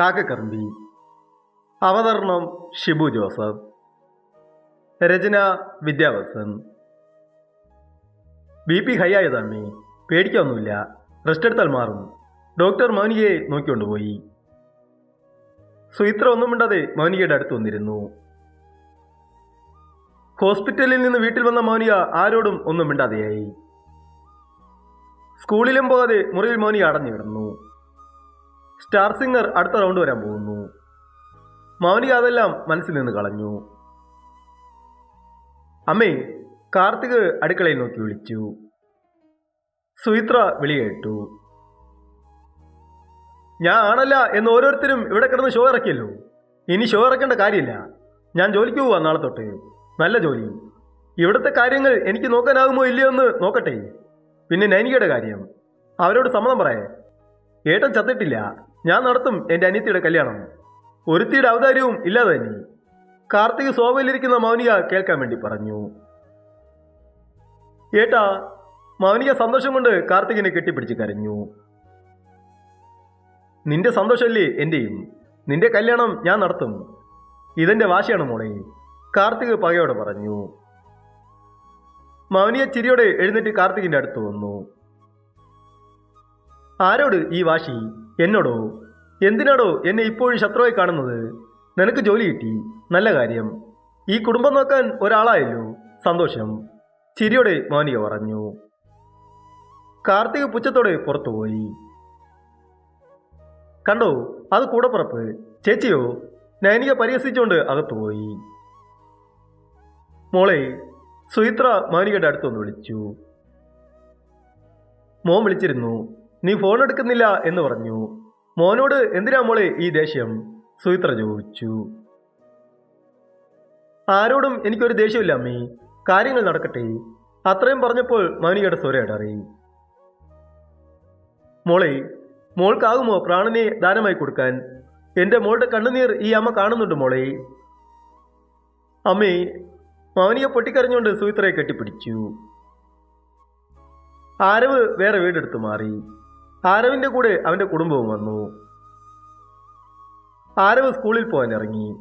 കാക്കക്കറമ്പി അവതരണം ഷിബു ജോസഫ്. രചന Vidyavasan B P high ആയതമ്മേ പേടിക്കൊന്നുമില്ല റെസ്റ്റ് എടുത്താൽ മാറും. ഡോക്ടർ മൗനികയെ നോക്കിക്കൊണ്ടുപോയി സുയിത്ര ഒന്നും മിണ്ടാതെ മൗനികയുടെ അടുത്ത് വന്നിരുന്നു. ഹോസ്പിറ്റലിൽ നിന്ന് വീട്ടിൽ വന്ന മൗനിക ആരോടും ഒന്നും മിണ്ടാതെയായി. സ്കൂളിലും പോകാതെ മുറിയിൽ മൗനിക അടഞ്ഞു കിടന്നു. സ്റ്റാർ സിംഗർ അടുത്ത റൗണ്ട് വരാൻ പോകുന്നു. മൗനിക അതെല്ലാം മനസ്സിൽ നിന്ന് കളഞ്ഞു. അമ്മേ കാർത്തിക് അടുക്കളയിൽ നോക്കി വിളിച്ചു. സുയിത്ര വിളി കേട്ടു. ഞാൻ ആണല്ല എന്ന് ഓരോരുത്തരും ഇവിടെ കിടന്ന് ഷോ ഇറക്കിയല്ലോ. ഇനി ഷോ ഇറക്കേണ്ട കാര്യമില്ല. ഞാൻ ജോലിക്ക് പോവാ നാളെ തൊട്ട്. നല്ല ജോലി. ഇവിടുത്തെ കാര്യങ്ങൾ എനിക്ക് നോക്കാനാകുമോ ഇല്ലയോ എന്ന് നോക്കട്ടെ. പിന്നെ നൈനികയുടെ കാര്യം. അവരോട് സമ്മതം പറയേ. ഏട്ടൻ ചത്തിട്ടില്ല. ഞാൻ നടത്തും എന്റെ അനിയത്തിയുടെ കല്യാണം. ഒരുത്തിയുടെ അവതാരവും ഇല്ലാതെ തന്നെ കാർത്തിക് സോഫയിലിരിക്കുന്ന മൗനിക കേൾക്കാൻ വേണ്ടി പറഞ്ഞു. ഏട്ടാ മൗനിക സന്തോഷം കൊണ്ട് കാർത്തികിനെ കെട്ടിപ്പിടിച്ച് കരഞ്ഞു. നിന്റെ സന്തോഷമല്ലേ എന്റെയും? നിന്റെ കല്യാണം ഞാൻ നടത്തും. ഇതെന്റെ വാശിയാണ് മോളെ കാർത്തിക് പകയോടെ പറഞ്ഞു. മൗനിയ ചിരിയോടെ എഴുന്നേറ്റ് കാർത്തികിന്റെ അടുത്ത് വന്നു. ആരോട് ഈ വാശി? എന്നോടോ? എന്തിനാടോ എന്നെ ഇപ്പോഴും ശത്രുവായി കാണുന്നത്? നിനക്ക് ജോലി കിട്ടി. നല്ല കാര്യം. ഈ കുടുംബം നോക്കാൻ ഒരാളായല്ലോ. സന്തോഷം. ചിരിയോടെ മോനിക പറഞ്ഞു. കാർത്തിക പുച്ഛത്തോടെ പുറത്തുപോയി. കണ്ടോ? അത് കൂടപ്പുറപ്പ്. ചേച്ചിയോ? നൈനിക പരിഹസിച്ചുകൊണ്ട് അകത്തുപോയി. മോളെ സുഹിത്ര മോനികയുടെ അടുത്തൊന്ന് വിളിച്ചു. മോൻ വിളിച്ചിരുന്നു. നീ ഫോൺ എടുക്കുന്നില്ല എന്ന് പറഞ്ഞു. മോനോട് എന്തിനാ മോളെ ഈ ദേഷ്യം? സുയിത്ര ചോദിച്ചു. ആരോടും എനിക്കൊരു ദേഷ്യമില്ല അമ്മേ. കാര്യങ്ങൾ നടക്കട്ടെ. അത്രയും പറഞ്ഞപ്പോൾ മൗനികയുടെ സ്വരയടറി മോളെ മോൾക്കാകുമോ പ്രാണനെ ദാനമായി കൊടുക്കാൻ? എന്റെ മോളുടെ കണ്ണുനീർ ഈ അമ്മ കാണുന്നുണ്ട് മോളെ. അമ്മേ മൗനിക പൊട്ടിക്കരഞ്ഞുകൊണ്ട് സുമിത്രയെ കെട്ടിപ്പിടിച്ചു. ആരവ് വേറെ വീടെടുത്തു മാറി. ആരവിന്റെ കൂടെ അവന്റെ കുടുംബവും വന്നു. ആരവ് സ്കൂളിൽ പോകാൻ ഇറങ്ങി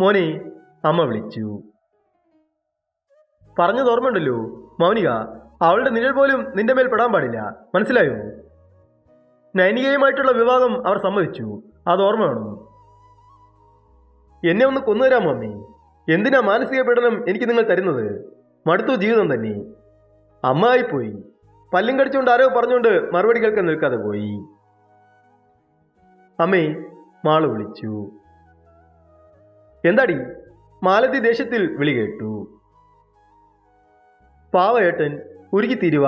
മോനെ അമ്മ വിളിച്ചു. പറഞ്ഞു ഓർമ്മയുണ്ടല്ലോ? മൗനിക അവളുടെ നിഴൽ പോലും നിന്റെ മേൽ പെടാൻ പാടില്ല. മനസ്സിലായോ? നൈനികയുമായിട്ടുള്ള വിവാഹം അവർ സമ്മതിച്ചു. അത് ഓർമ്മ എന്നെ ഒന്ന് കൊന്നുതരാമോ അമ്മേ എന്തിനാ മാനസിക പീഡനം എനിക്ക് നിങ്ങൾ തരുന്നത്? മടുത്തു ജീവിതം തന്നെ. അമ്മ ആയിപ്പോയി. പല്ലും കടിച്ചുകൊണ്ട് ആരോ പറഞ്ഞുകൊണ്ട് മറുപടി കേൾക്കാൻ നിൽക്കാതെ പോയി. അമ്മേ മാൾ വിളിച്ചു. എന്താടി? മാലതി ദേശത്തിൽ വിളി കേട്ടു. പാവ ഏട്ടൻ ഉരുകി തീരുവ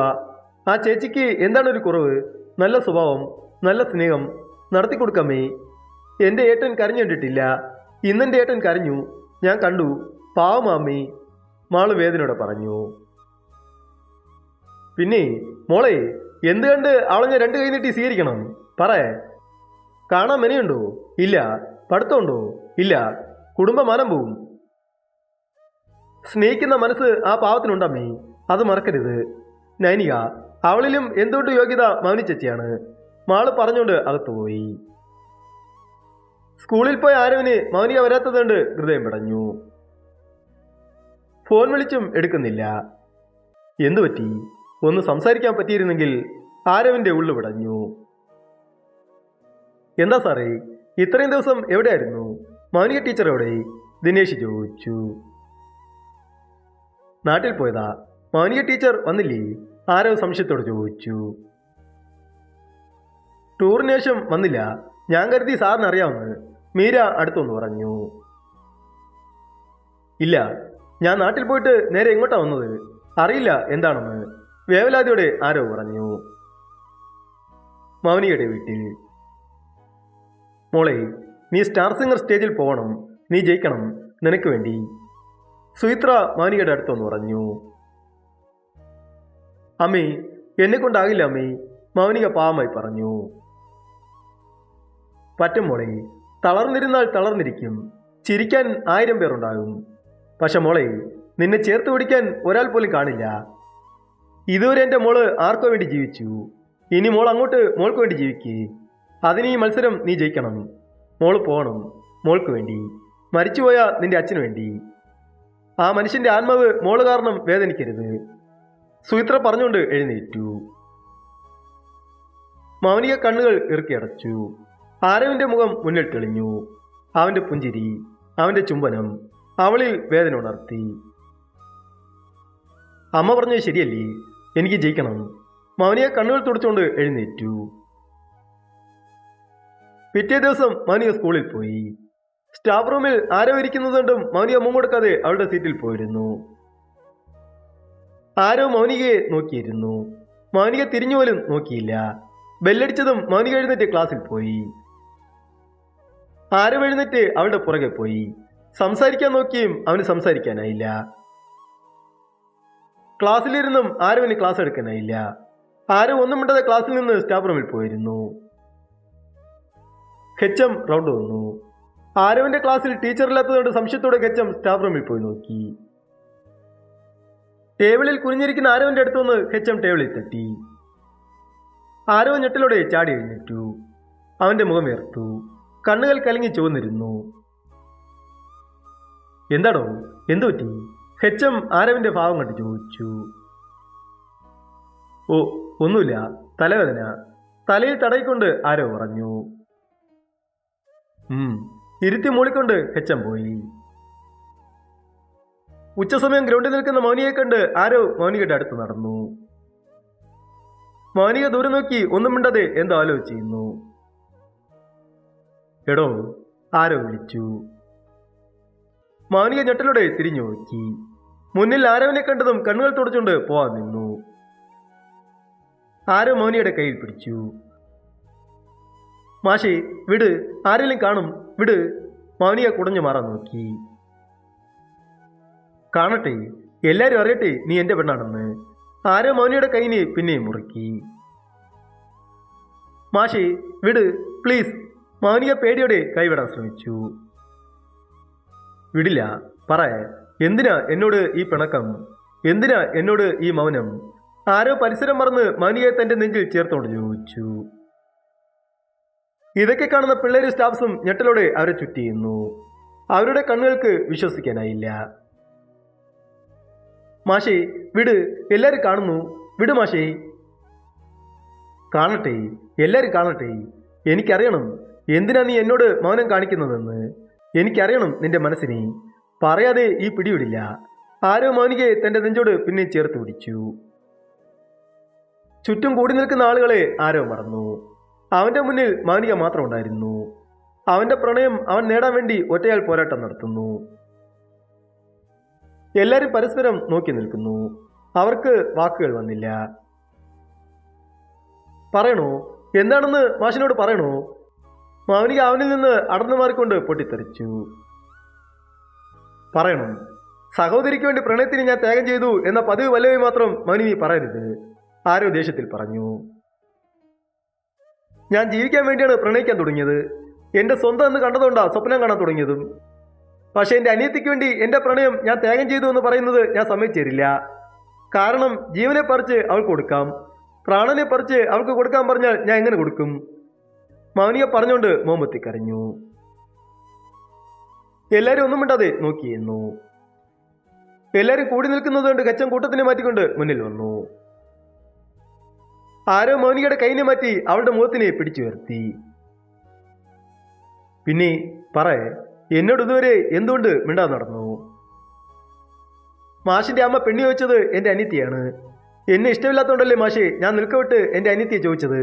ആ ചേച്ചിക്ക് എന്താണ് ഒരു കുറവ്? നല്ല സ്വഭാവം നല്ല സ്നേഹം നടത്തി കൊടുക്കമ്മേ. എന്റെ ഏട്ടൻ കരഞ്ഞു കണ്ടിട്ടില്ല. ഇന്നെന്റെ ഏട്ടൻ കരഞ്ഞു. ഞാൻ കണ്ടു. പാവമാമ്മേ മാൾ വേദനയോടെ പറഞ്ഞു. പിന്നെ മോളെ എന്ത് കണ്ട് അവളെ ഞാൻ രണ്ട് കൈ നീട്ടി സ്വീകരിക്കണം? പറ. കാണാൻ മെനയുണ്ടോ? ഇല്ല. പഠിത്തമുണ്ടോ? ഇല്ല. കുടുംബമാനം പോവും. സ്നേഹിക്കുന്ന മനസ്സ് ആ പാവത്തിനുണ്ടമ്മേ അത് മറക്കരുത്. നൈനിക അവളിലും എന്തുകൊണ്ട് യോഗ്യത മൗനിച്ചയാണ് മാൾ പറഞ്ഞുകൊണ്ട് അകത്തുപോയി സ്കൂളിൽ പോയ ആരവിന് മൗനിക വരാത്തതുകൊണ്ട് ഹൃദയം പിടഞ്ഞു ഫോൺ വിളിച്ചും എടുക്കുന്നില്ല. എന്തു പറ്റി ഒന്ന് സംസാരിക്കാൻ പറ്റിയിരുന്നെങ്കിൽ ആരവിന്റെ ഉള്ളു വിടഞ്ഞു. എന്താ സാറേ ഇത്രയും ദിവസം എവിടെയായിരുന്നു? മൗനിക ടീച്ചർ എവിടെ? ദിനേശ് ചോദിച്ചു. നാട്ടിൽ പോയതാ? മൗനിക ടീച്ചർ വന്നില്ലേ? ആരവ് സംശയത്തോട് ചോദിച്ചു. ടൂറിന് ശേഷം വന്നില്ല. ഞാൻ കരുതി സാറിന് അറിയാമെന്ന് മീര അടുത്തൊന്ന് പറഞ്ഞു. ഇല്ല ഞാൻ നാട്ടിൽ പോയിട്ട് നേരെ എങ്ങോട്ടാ വന്നത്? അറിയില്ല എന്താണെന്ന്. വേവലാതിയോടെ ആരോ പറഞ്ഞു. മൗനിയുടെ വീട്ടിൽ മോളെ നീ സ്റ്റാർ സിംഗർ സ്റ്റേജിൽ പോകണം. നീ ജയിക്കണം. നിനക്ക് വേണ്ടി. സുയിത്ര മൗനികയുടെ അടുത്തൊന്ന് പറഞ്ഞു. അമ്മേ എന്നെ കൊണ്ടാകില്ല അമ്മേ മൗനിക പാവമായി പറഞ്ഞു. പറ്റും മോളെ തളർന്നിരുന്നാൽ തളർന്നിരിക്കും. ചിരിക്കാൻ ആയിരം പേരുണ്ടാകും. പക്ഷെ മോളെ നിന്നെ ചേർത്ത് പിടിക്കാൻ ഒരാൾ പോലും കാണില്ല. ഇതുവരെ എന്റെ മോൾ ആർക്കോ വേണ്ടി ജീവിച്ചു. ഇനി മോൾ അങ്ങോട്ട് മോൾക്ക് വേണ്ടി ജീവിക്കേ. അതിന് ഈ മത്സരം നീ ജയിക്കണം. മോൾ പോകണം മോൾക്ക് വേണ്ടി. മരിച്ചുപോയ നിന്റെ അച്ഛന് വേണ്ടി. ആ മനുഷ്യന്റെ ആത്മാവ് മോൾ കാരണം വേദനിക്കരുത്. സുമിത്ര പറഞ്ഞുകൊണ്ട് എഴുന്നേറ്റു. മൗനിക കണ്ണുകൾ ഇറുക്കിയടച്ചു ആരവിന്റെ മുഖം മുന്നിൽ തെളിഞ്ഞു. അവന്റെ പുഞ്ചിരി അവന്റെ ചുംബനം അവളിൽ വേദന ഉണർത്തി. അമ്മ പറഞ്ഞത് ശരിയല്ലേ? എനിക്ക് ജയിക്കണം. മൗനിയെ കണ്ണുകൾ തുടച്ചുകൊണ്ട് എഴുന്നേറ്റു. പിറ്റേ ദിവസം മൗനിക സ്കൂളിൽ പോയി. സ്റ്റാഫ് റൂമിൽ ആരോ ഇരിക്കുന്നതുകൊണ്ടും മൗനിക മുങ്ങൊടുക്കാതെ അവളുടെ സീറ്റിൽ പോയിരുന്നു. ആരോ മൗനികയെ നോക്കിയിരുന്നു. മൗനിക തിരിഞ്ഞു പോലും നോക്കിയില്ല. ബെല്ലടിച്ചതും മൗനിക എഴുന്നേറ്റ് ക്ലാസ്സിൽ പോയി. ആരോ എഴുന്നേറ്റ് അവളുടെ പുറകെ പോയി. സംസാരിക്കാൻ നോക്കിയും അവന് സംസാരിക്കാനായില്ല. ക്ലാസ്സിലിരുന്നും ആരും ഇനി ക്ലാസ് എടുക്കാനായില്ല. ആരും ഒന്നും മിണ്ടാതെ ക്ലാസ്സിൽ നിന്ന് സ്റ്റാഫ് റൂമിൽ പോയിരുന്നു. ഹെച്ചം റൗണ്ട് വന്നു. ആരവിന്റെ ക്ലാസ്സിൽ ടീച്ചർ ഇല്ലാത്തതുകൊണ്ട് സംശയത്തോടെ ഹെച്ചം സ്റ്റാഫ് റൂമിൽ പോയി നോക്കി. ടേബിളിൽ കുനിഞ്ഞിരിക്കുന്ന ആരവിന്റെ അടുത്ത് വന്ന് ഹെച്ചം ടേബിളിൽ തട്ടി. ആരോ ഞെട്ടിലൂടെ ചാടി എഴുന്നേറ്റു. അവന്റെ മുഖം വേർത്തു കണ്ണുകൾ കലങ്ങി ചുവന്നിരുന്നു. എന്താടോ? എന്തു പറ്റി ഹെച്ചം ആരവിന്റെ ഭാവം കണ്ട് ചോദിച്ചു. ഓ ഒന്നുമില്ല. തലവേദന. തലയിൽ തടയിക്കൊണ്ട് ആരോ പറഞ്ഞു. ഇരുത്തി മൂളിക്കൊണ്ട് ഹെച്ചം പോയി. ഉച്ചസമയം ഗ്രൗണ്ടിൽ നിൽക്കുന്ന മൗനിയെ കണ്ട് ആരോ മൗനികയുടെ അടുത്ത് നടന്നു. മൗനിക ദൂരെ നോക്കി ഒന്നും മിണ്ടാതെ എന്തോ ആലോചിച്ചിരുന്നു. എടോ ആരോ വിളിച്ചു. മൗനിക ഞെട്ടലോടെ തിരിഞ്ഞു നോക്കി. മുന്നിൽ ആരവനെ കണ്ടതും കണ്ണുകൾ തുടച്ചുകൊണ്ട് പോവാൻ നിന്നു. ആരോ മൗനിയുടെ കയ്യിൽ പിടിച്ചു. മാഷി വിട്. ആരെങ്കിലും കാണും. വിട്. മൗനിയ കുടഞ്ഞു മാറാൻ നോക്കി. കാണട്ടെ. എല്ലാരും അറിയട്ടെ നീ എന്റെ പെണ്ണാണെന്ന്. ആരോ മൗനിയുടെ കൈനെ പിന്നെയും മുറുക്കി. മാഷി വിട്. പ്ലീസ്. മൗനിക പേടിയോടെ കൈവിടാൻ ശ്രമിച്ചു. വിടില്ല. പറ. എന്തിനാ എന്നോട് ഈ പിണക്കം? എന്തിനാ എന്നോട് ഈ മൗനം? ആരോ പരിസരം മറന്ന് മൗനിയെ തന്റെ നെഞ്ചിൽ ചേർത്തോണ്ട് ചോദിച്ചു. ഇതൊക്കെ കാണുന്ന പിള്ളേര് സ്റ്റാഫ്സും ഞെട്ടലോടെ അവരെ ചുറ്റിയുന്നു അവരുടെ കണ്ണുകൾക്ക് വിശ്വസിക്കാനായില്ല. മാഷേ വിട് എല്ലാരും കാണുന്നു. വിട് മാഷേ. കാണട്ടെ എല്ലാരും കാണട്ടെ. എനിക്കറിയണം എന്തിനാ നീ എന്നോട് മൗനം കാണിക്കുന്നതെന്ന്. എനിക്കറിയണം നിന്റെ മനസ്സിനെ. പറയാതെ ഈ പിടിവിടില്ല. ആരോ മൗനികയെ തന്റെ നെഞ്ചോട് പിന്നെ ചേർത്ത് പിടിച്ചു. ചുറ്റും കൂടി നിൽക്കുന്ന ആളുകളെ ആരോ മറന്നു. അവന്റെ മുന്നിൽ മൗനിക മാത്രം ഉണ്ടായിരുന്നു. അവന്റെ പ്രണയം അവൻ നേടാൻ വേണ്ടി ഒറ്റയാൾ പോരാട്ടം നടത്തുന്നു. എല്ലാരും പരസ്പരം നോക്കി നിൽക്കുന്നു. അവർക്ക് വാക്കുകൾ വന്നില്ല. പറയണോ? എന്താണെന്ന് മാഷിനോട് പറയണോ? മൗനിക അവനിൽ നിന്ന് അടർന്നു മാറിക്കൊണ്ട് പൊട്ടിത്തെറിച്ചു. പറയണം. സഹോദരിക്ക് വേണ്ടി പ്രണയത്തിന് ഞാൻ ത്യാഗം ചെയ്തു എന്ന പതിവ് വല്ലവി മാത്രം മൗനി പറയരുത്. ആരോ ദേഷ്യത്തിൽ പറഞ്ഞു. ഞാൻ ജീവിക്കാൻ വേണ്ടിയാണ് പ്രണയിക്കാൻ തുടങ്ങിയത്. എന്റെ സ്വന്തം എന്ന് കണ്ടതുകൊണ്ടാണ് സ്വപ്നം കാണാൻ തുടങ്ങിയതും. പക്ഷേ എന്റെ അനിയത്തിക്ക് വേണ്ടി എന്റെ പ്രണയം ഞാൻ ത്യാഗം ചെയ്തു എന്ന് പറയുന്നത് ഞാൻ സമ്മതിച്ചേരില്ല. കാരണം ജീവനെ പറിച്ച് അവൾക്ക് കൊടുക്കാം. പ്രാണനെ പറിച്ച് അവൾക്ക് കൊടുക്കാൻ പറഞ്ഞാൽ ഞാൻ എങ്ങനെ കൊടുക്കും? മൗനിയെ പറഞ്ഞുകൊണ്ട് മോമ്പത്തി കരഞ്ഞു. എല്ലാരും ഒന്നും മിണ്ടാതെ നോക്കിയിരുന്നു എല്ലാരും കൂടി നിൽക്കുന്നത് കൊണ്ട് കച്ചം കൂട്ടത്തിനെ മാറ്റിക്കൊണ്ട് മുന്നിൽ വന്നു. ആരോ മൗനികയുടെ കൈനെ മാറ്റി അവളുടെ മുഖത്തിനെ പിടിച്ചു വരുത്തി പിന്നെ പറ എന്നോട് ഇതുവരെ എന്തുകൊണ്ട് മിണ്ടാ നടന്നു? മാഷിന്റെ അമ്മ പെണ്ണി ചോദിച്ചത് എന്റെ അനിത്യയാണ് എന്നെ ഇഷ്ടമില്ലാത്തതുകൊണ്ടല്ലേ മാഷെ ഞാൻ നിൽക്കവിട്ട് എന്റെ അനിത്യയെ ചോദിച്ചത്.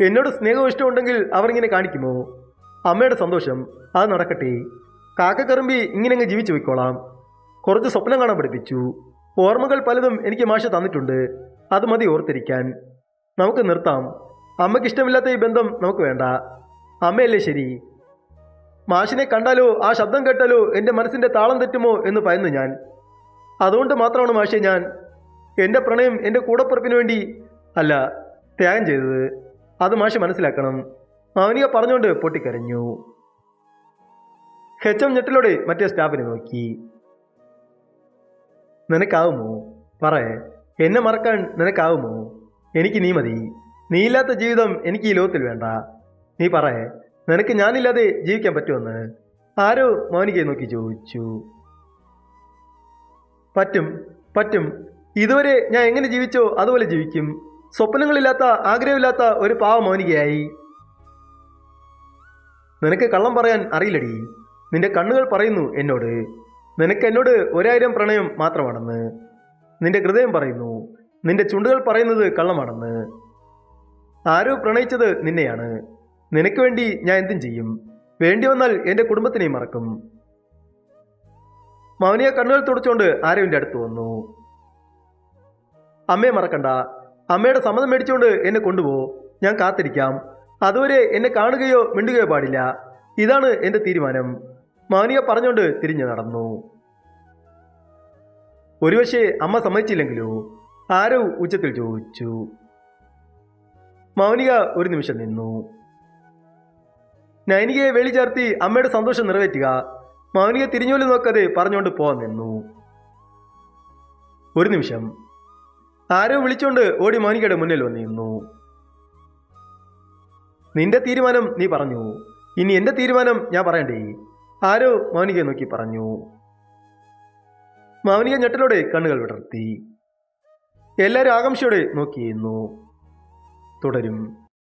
എന്നോട് സ്നേഹവും ഇഷ്ടമുണ്ടെങ്കിൽ അവർ ഇങ്ങനെ കാണിക്കുമോ? അമ്മയുടെ സന്തോഷം അത് നടക്കട്ടെ. കാക്കക്കറുമ്പി ഇങ്ങനെ അങ്ങ് ജീവിച്ചു പോയിക്കോളാം. കുറച്ച് സ്വപ്നം കാണാൻ പഠിപ്പിച്ചു. ഓർമ്മകൾ പലതും എനിക്ക് മാഷ് തന്നിട്ടുണ്ട്. അത് മതി ഓർത്തിരിക്കാൻ. നമുക്ക് നിർത്താം. അമ്മയ്ക്ക് ഇഷ്ടമില്ലാത്ത ഈ ബന്ധം നമുക്ക് വേണ്ട. അമ്മയല്ലേ ശരി? മാഷിനെ കണ്ടാലോ ആ ശബ്ദം കേട്ടാലോ എന്റെ മനസ്സിന്റെ താളം തെറ്റുമോ എന്ന് ഭയന്നു ഞാൻ. അതുകൊണ്ട് മാത്രമാണ് മാഷെ ഞാൻ എന്റെ പ്രണയം എന്റെ കൂടപ്പുറപ്പിന് വേണ്ടി അല്ല ത്യാഗം ചെയ്തത്. അത് മാഷ് മനസ്സിലാക്കണം. മൗനിക പറഞ്ഞുകൊണ്ട് പൊട്ടിക്കരഞ്ഞു. ഹെച്ചം ഞെട്ടിലൂടെ മറ്റേ സ്റ്റാഫിനെ നോക്കി. നിനക്കാവുമോ? പറയേ. എന്നെ മറക്കാൻ നിനക്കാവുമോ? എനിക്ക് നീ മതി. നീയില്ലാത്ത ജീവിതം എനിക്ക് ഈ ലോകത്തിൽ വേണ്ട. നീ പറയേ. നിനക്ക് ഞാനില്ലാതെ ജീവിക്കാൻ പറ്റുമെന്ന്. ആരോ മൗനികയെ നോക്കി ചോദിച്ചു. പറ്റും പറ്റും. ഇതുവരെ ഞാൻ എങ്ങനെ ജീവിച്ചോ അതുപോലെ ജീവിക്കും. സ്വപ്നങ്ങളില്ലാത്ത ആഗ്രഹമില്ലാത്ത ഒരു പാവ മൗനികയായി. നിനക്ക് കള്ളം പറയാൻ അറിയില്ലടി. നിന്റെ കണ്ണുകൾ പറയുന്നു എന്നോട്. നിനക്ക് എന്നോട് ഒരായിരം പ്രണയം മാത്രമാണെന്ന്. നിന്റെ ഹൃദയം പറയുന്നു നിന്റെ ചുണ്ടുകൾ പറയുന്നത് കള്ളമാണെന്ന്. ആരോ പ്രണയിച്ചത് നിന്നെയാണ്. നിനക്ക് വേണ്ടി ഞാൻ എന്തും ചെയ്യും. വേണ്ടി വന്നാൽ എന്റെ കുടുംബത്തിനെയും മറക്കും. മൗനിയ കണ്ണുകൾ തുടച്ചുകൊണ്ട് ആരവിന്റെ അടുത്ത് വന്നു. അമ്മയെ മറക്കണ്ട. അമ്മയുടെ സമ്മതം മേടിച്ചുകൊണ്ട് എന്നെ കൊണ്ടുപോ. ഞാൻ കാത്തിരിക്കാം. അതുവരെ എന്നെ കാണുകയോ മിണ്ടുകയോ പാടില്ല. ഇതാണ് എന്റെ തീരുമാനം. മൗനിക പറഞ്ഞുകൊണ്ട് തിരിഞ്ഞു നടന്നു. ഒരുപക്ഷെ അമ്മ സമ്മതിച്ചില്ലെങ്കിലോ? ആരോ ഉച്ചത്തിൽ ചോദിച്ചു. മൗനിക ഒരു നിമിഷം നിന്നു. നൈനികയെ വെളി ചേർത്തി അമ്മയുടെ സന്തോഷം നിറവേറ്റുക മൗനിക തിരിഞ്ഞോലി നോക്കാതെ പറഞ്ഞുകൊണ്ട് പോവാൻ നിന്നു. ഒരു നിമിഷം. ആരോ വിളിച്ചുകൊണ്ട് ഓടി മൗനികയുടെ മുന്നിൽ വന്നിരുന്നു നിന്റെ തീരുമാനം നീ പറഞ്ഞു. ഇനി എന്റെ തീരുമാനം ഞാൻ പറയണ്ടേ? ആരോ മൗനികയെ നോക്കി പറഞ്ഞു. മൗനിക ഞെട്ടലോടെ കണ്ണുകൾ വിടർത്തി. എല്ലാവരും ആകാംക്ഷയോടെ നോക്കിയിരുന്നു തുടരും.